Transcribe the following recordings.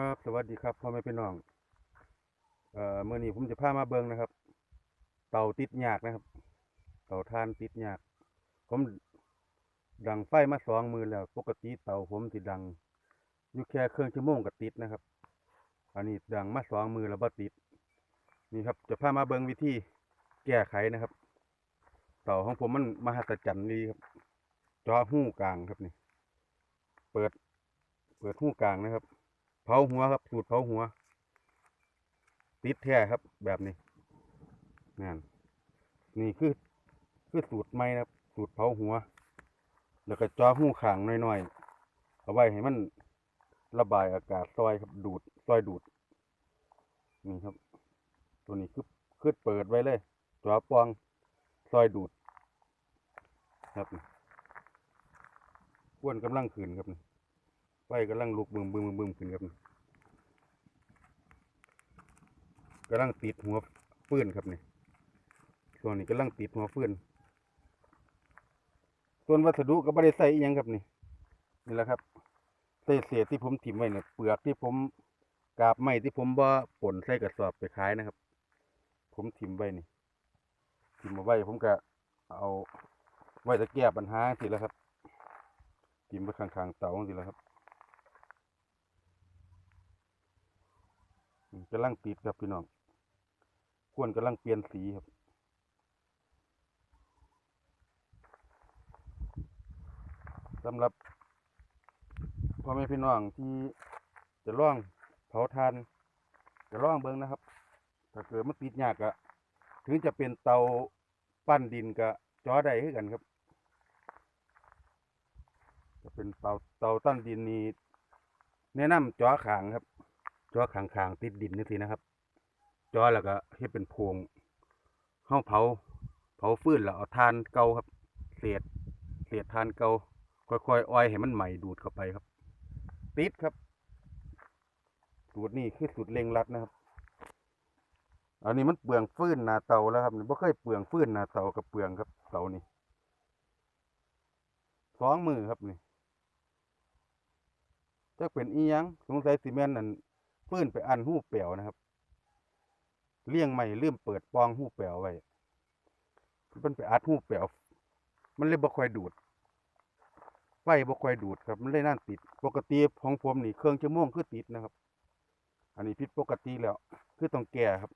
ครับสวัสดีครับพ่อแม่พี่น้องเอ่อเมื้อนี้ผมจะพามาเบิงนะครับ เต่าติดหยากนะครับ เต่าถ่านติดหยาก ผมดังไฟมาสองมือแล้ว ปกติเต่าผมสิดังอยู่แค่เครึ่องชั่วโมงก็ติดนะครับ อันนี้ดังมาสองมือแล้วบ่ติด นี่ครับ จะพามาเบิงวิธีแก้ไขนะครับ เต่าของผมมันมหัศจรรย์ดีครับ จอหู้กลางครับนี่ เปิด เปิดหู้กลางนะครับ เผาหัวครับ สูตรเผาหัว ติดแท้ครับ แบบนี้นั่นนี่คือคือสูตรใหม่นะครับ สูตรเผาหัว แล้วก็เจอหูขางน้อยๆเอาไว้ให้มันระบายอากาศซอยครับดูดซอยดูดนี่ครับ ตัวนี้คือคือเปิดไว้เลยจอปองซอยดูด ครับนี่วนกำลังขึ้นครับไฟกำลังลุกบึมบึมบึมบึมขึ้นครับนี่ กำลังติดหัวฟืนครับนี่ส่วนนี้กำลังติดหัวฟืนส่วนวัสดุก็ไม่ได้ใส่อิหยังครับนี่นี่แหละครับเศษเศษที่ผมถิ่มไว้เนี่ยเปลือกที่ผมกาบไม้ที่ผมบ่ป่นใส่กระสอบไปขายนะครับ ผมถิ่มไว้นี่ถิ่มเอาไว้ผมก็เอาไว้จะแก้ปัญหาสิแล้วครับถิ่มไว้ข้างๆเตาสิแล้วครับอืม กำลังติดครับพี่น้องควนกำลังเปลี่ยนสีครับสำหรับพ่อแม่พี่น้องที่จะล่องเผาทานจะล่องเบิ้งนะครับ ถ้าเกิดมันติดยากอะถึงจะเป็นเตาปั้นดินกับจอได้คือกันครับ จะเป็นเตาเตาตั้นดินนี่แนะนำจอขางครับ จอขางขางๆติดดินนี่สินะครับ จอแล้วก็ให้เป็นพรงห้าเผา เผาฟืนแล้วเอาทานเก่าครับ เศษ เศษทานเก่าค่อยๆอ้อยให้มันใหม่ดูดเข้าไปครับ ติดครับสูตรนี้คือสูตรเร่งรัดนะครับ อันนี้มันเปลืองฟืนนาเตาแล้วครับนี่เคยเปลืองฟืนนาเตากับเปลืองครับเตานี่สองมือครับนี่จะเป็นอีหยังสงสัยซีเมนต์นั่น ฟืนไปอันหู้เปลวนะครับ เลี่ยงไม่ลืมเปิดปองหู้เปลวไว้มันไปอัดหู้เปลวมันเลยบ่ค่อยดูดไฟบ่ค่อยดูดครับ มันเลยนั่นติด ปกติของผมนี่เครื่องชั่วโมงคือติดนะครับ อันนี้ผิดปกติแล้ว คือต้องแก้ครับ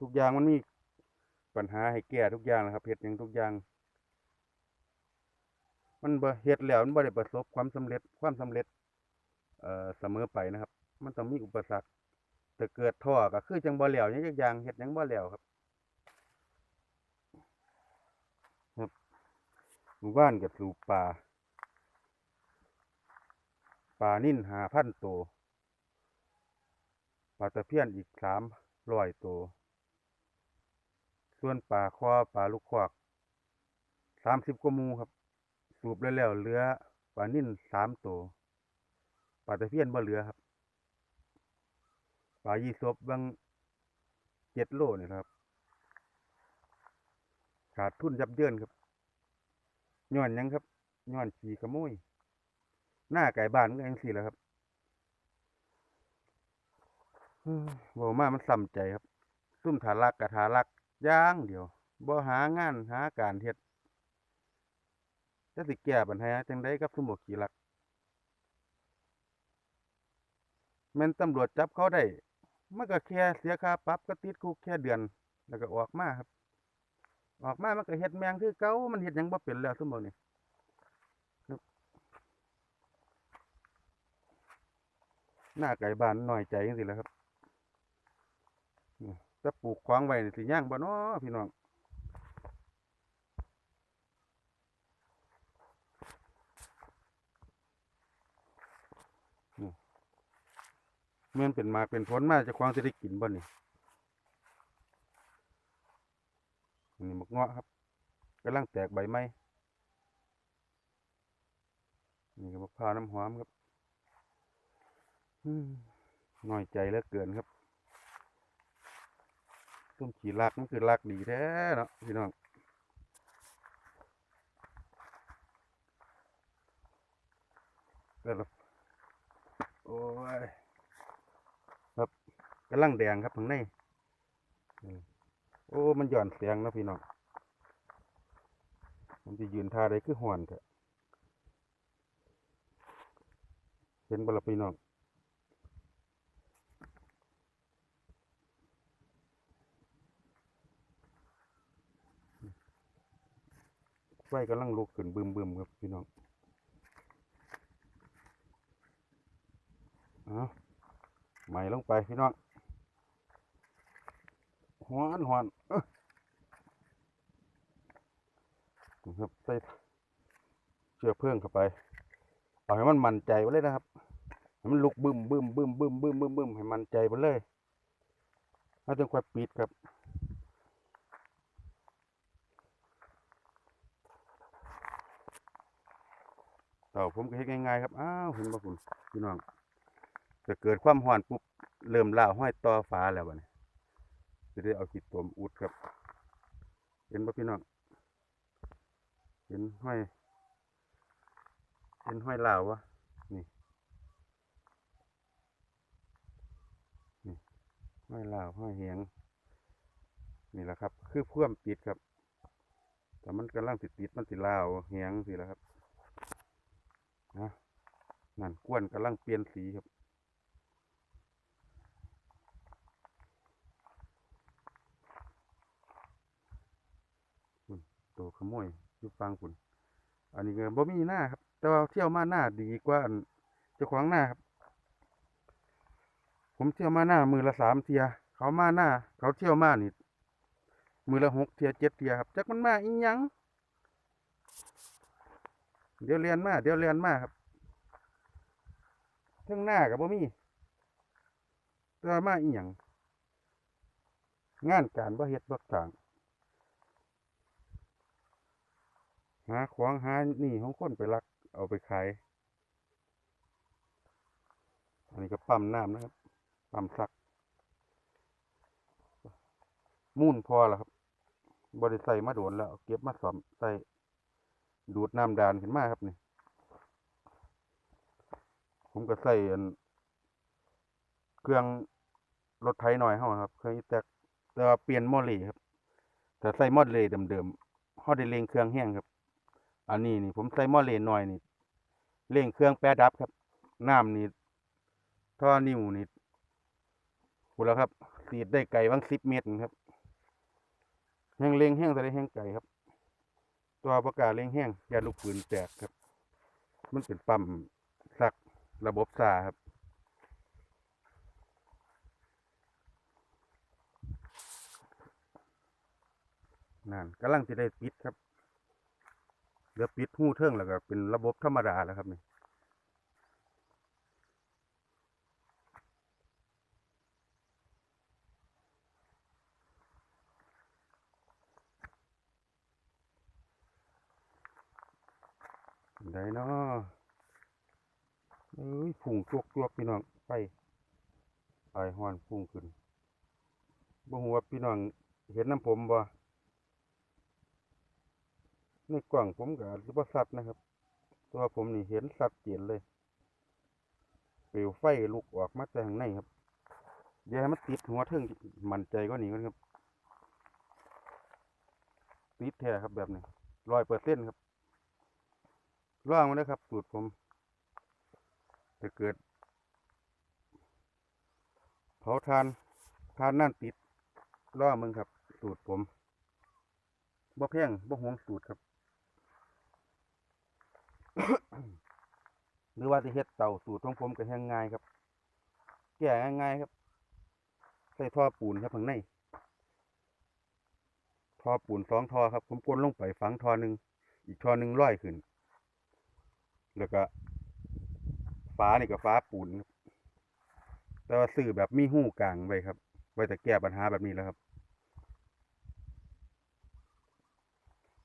ทุกอย่างมันมีปัญหาให้แก้ทุกอย่างนะครับเฮ็ดหยังทุกอย่าง มันบ่เฮ็ดแล้วมันบ่ได้ประสบความสำเร็จความสำเร็จ เอ่อเสมอไปนะครับ มันต้องมีอุปสรรคถ้าเกิดท้อก็คือจังบ่แล้วหยังจักอย่างเฮ็ดยังบ่แล้วครับหมู่บ้านกับสูบปลาปลานิ่นหาพันตัวปลาตะเพียนอีกสามร้อยตัวส่วนปลาคอปลาลูกควักสามสิบกว่ามูครับ สูบแล้วแล้วเหลือปลานิ่นสามตัว ปลาตะเพียนบ่เหลือครับปลายี่สบบางเจ็ดโลนี่ครับ ขาดทุนยับเยินครับย้อนยังครับย้อนขี่ขโมย หน้าไก่บ้านก็ยังสี่แล้วครับเฮ้ยเว้ามามันซ้ำใจครับ ซุ่มถารักกับถารักย่างเดียวบ่หางานหาการเฮ็ดจะสิแก้ปัญหาจังไดกับซุ่มบ่ขี้รัก แม่นตำรวจจับเขาได้มันก็แค่เสียค่าปรับก็ติดคุกแค่เดือน แล้วก็ออกมาครับ ออกมามันก็เฮ็ดแมงคือเก่ามันเฮ็ดยังบ่เป็นแล้วซุมื้อนี้ครับหน้าไก่บ้านหน้อยใจจังซี่แล้วครับนี่ถ้าปลูกขวางไว้สิย่างบ่น้อพี่น้อง แม่นเป็นมาเป็นผลมาจะควางสิได้กินบ่นี่นนี้มะเงาะครับกำลังแตกใบไม้นี่ก็มะพร้าวน้ำหอมครับน้อยใจเหลือเกินครับต้มขี่รักมันคือรักดีแท้เนาะพี่น้องแต่ละอ้ย กำลังแดงครับข้างในโอ้ มันหย่อนเสียงนะพี่น้อง มันจะยืนท่าใดคือห่อนเถอะเห็นบละพี่น้องไฟกำลังลุกขึ้นบึมบึมครับพี่น้องเอาใหม่ลงไปพี่น้อง หอนหอนนะครับใส่เชื้อเพลิ่งเข้าไป เอาให้มันมั่นใจไว้เลยนะครับให้มันลุกบึมบึมบึมบึมบึมบึมบึมให้มันใจไปเลยแล้วจึงค่อยปิดครับเต่าผมก็เฮ็ดง่ายๆครับ อ้าวเห็นบ่คุณพี่น้องจะเกิดความร้อนปุ๊บเริ่มล่าห้อยต่อฟ้าแล้วบัดนี้ จะได้เอาขีดตมอุดครับ เห็นบ่พี่น้อง เห็นห้อย เห็นห้อยลาววะนี่ นี่ห้อยลาวห้อยเหียง นี่แหละครับ คือพ่วมติดครับ แต่มันกำลังติดติดมันติดลาวเหียงสิแล้วครับนะนั่นกวนกำลังเปลี่ยนสีครับ คุณ ตัวขโมยอยู่ฟังคุณอันนี้ก็บ่มีหน้าครับ แต่ว่าเที่ยวมาหน้าดีกว่าเจ้าของหน้าครับ ผมเที่ยวมาหน้ามือละสามเทีย เขามาหน้า เขาเที่ยวมานี่มือละหกเทียเจ็ดเทียครับจักมันมาอีหยังเดี๋ยวเรียนมาเดี๋ยวเรียนมาครับเทั้งหน้ากับบ่มีแต่มาอีหยังงานการบ่เฮ็ดบ่ต่าง หาของหานี่ของคนไปลัก เอาไปขาย อันนี้ก็ปั๊มน้ำนะครับ ปั๊มซัก มูนพอแล้วครับบริใส่มาโดนแล้วเเก็บมาสอมใส่ดูดน้ำดานขึ้นมาครับนี่ ผมก็ใส่เครื่องรถไถหน่อยเฮาครับ เครื่องอีแตกแต่ว่าเปลี่ยนม้อเหลครับ แต่ใส่ม้อเหลเดิมๆเฮาได้เร่งเครื่องแห้งครับ อันนี้นี่ผมใส่หม้อเหลหน่อยนี่เร่งเครื่องแปรดับครับ น้ำนี่ท่อนิ้วนี่พูดแล้วครับสีดได้ไกลวังสิบเมตรครับ แห้งเร่งแห้งแต่ได้แห้งไกลครับ ตัวประกาศเร่งแห้งยาลูกปืนแตกครับ มันเป็นปั๊มสักระบบซาครับนั่นกำลังจะได้ปิดครับ เดี๋ยวปิดหู้เทิงแล้วก็เป็นระบบธรรมดาแล้วครับนี่ได้เนาะเอ้ยพุ่งจวกจวกพี่น้องไปไอฮอนพุ่งขึ้นบ่ฮู้ว่าพี่น้องเห็นน้ำผมบ่ ในกล่องผมก็อาจจะบ่ชัดนะครับ ตัวผมนี่เห็นชัดเจนเลยเปลวไฟลุกออกมาจากข้างในครับ เดี๋ยวให้มันติดหัวเทิงมันใจก็หนีก่อนครับ ติดแท้ครับแบบนี้ร้อยเปอร์เซ็นต์ครับล่องมาเลยครับ สูตรผมจะเกิด เผาทานทานนั่นติดล่อมึงครับ สูตรผมบ่แพงบ่หวงสูตรครับ หรือว่าจะเฮ็ดเตาสูตรของผมก็แห้งง่ายครับแก้ง่ายๆครับ ใส่ท่อปูนครับข้างในท่อปูนสองท่อครับ ผมกลนลงไปฝังท่อหนึ่งอีกท่อหนึ่งร้อยขึ้น แล้วก็ฝานี่ก็ฝาปูนแต่ว่าซื้อแบบมีหู้กลางไว้ครับ ไว้แต่แก้ปัญหาแบบนี้แล้วครับ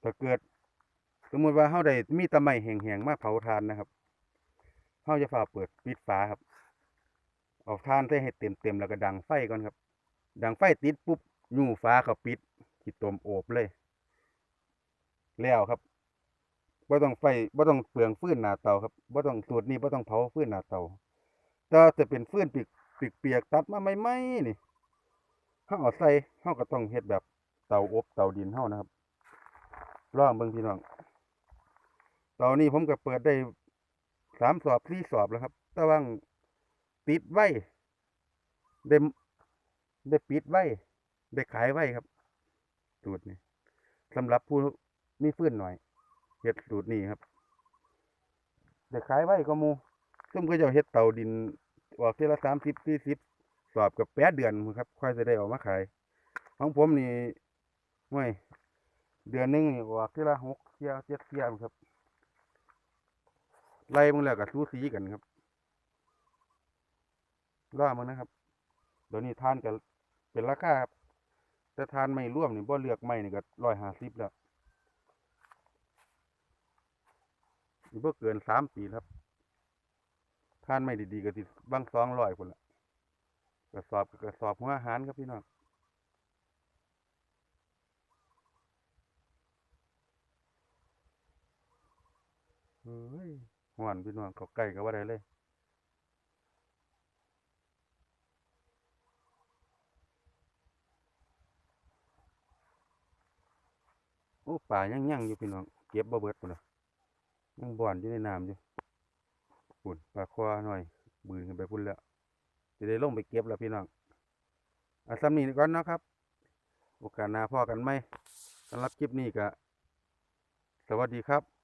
ถ้าเกิด สมมติว่าเฮาได้มีตะไมแห้งๆมาเผาทานนะครับเฮาจะฝ่าเปิดปิดฝาครับเอาทานใส่ให้เต็มๆแล้วก็ดังไฟก่อนครับ ดังไฟติดปุ๊บยู่ฟ้าเขาปิดขีดตมโอบเลย แล้วครับบ่ต้องไฟบ่ต้องเปลืองฟืนหน้าเตาครับบ่ต้องสูตรนี้บ่ต้องเผาฟืนหน้าเตาแต่จะเป็นฟืนปีกปีกเปียกตัดมาใหม่ๆนี่เฮาเอาใส่เฮาก็ต้องเฮ็ดแบบเตาอบเตาดินเฮานะครับลองเบิ่งพี่น้อง ตานี้ผมก็เปิดได้สามสอบสี่สอบแล้วครับ แต่ว่าติดไว้ได้ได้ปิดไว้ได้ขายไว้ครับ สูตรนี้สำหรับผู้มีฟื้นหน่อยเฮ็ดสูตรนี้ครับได้ขายไว้ก็มูซึ่งก็จะเฮ็ดเตาดินออกเทอละสามสิบสี่สิบสอบกับแปดเดือนครับค่อยจะได้ออกมาขายของผมนี่ไม่เดือนหนึงนี่ออกเทอละหกเที่ยเจ็ดเที่ยครับ ไล่มึงแล้วกับซูซีกันครับล่ามึงนะครับเดี๋ยวนี้ทานกับเป็นราคาครับแต่ทานไม่ร่วมนี่บ่เลือกไม่นี่ก็ร้อยห้าสิบแล้วนี่บ่เกินสามปีครับทานไม่ดีๆก็สิดบางสองร้อยคนละกระสอบกับกระสอบหัวอาหารครับพี่น้องเฮ้ย หวานพี่น้องเขาใกล้กับว่าได้เลยโอ้ป่ายังยังอยู่พี่น้องเก็บบ่เบิดพุ่นน่ะยังบ่อนอยู่ในน้ำอยู่พุ่นปลาคอหน่อย บืนขึ้นไปพุ่นแล้วจะได้ลงไปเก็บแล้วพี่น้องอะสำนีก่อนเนาะครับ โอกาสหน้าพ่อกันไหมสำหรับคลิปนี้ก็สวัสดีครับ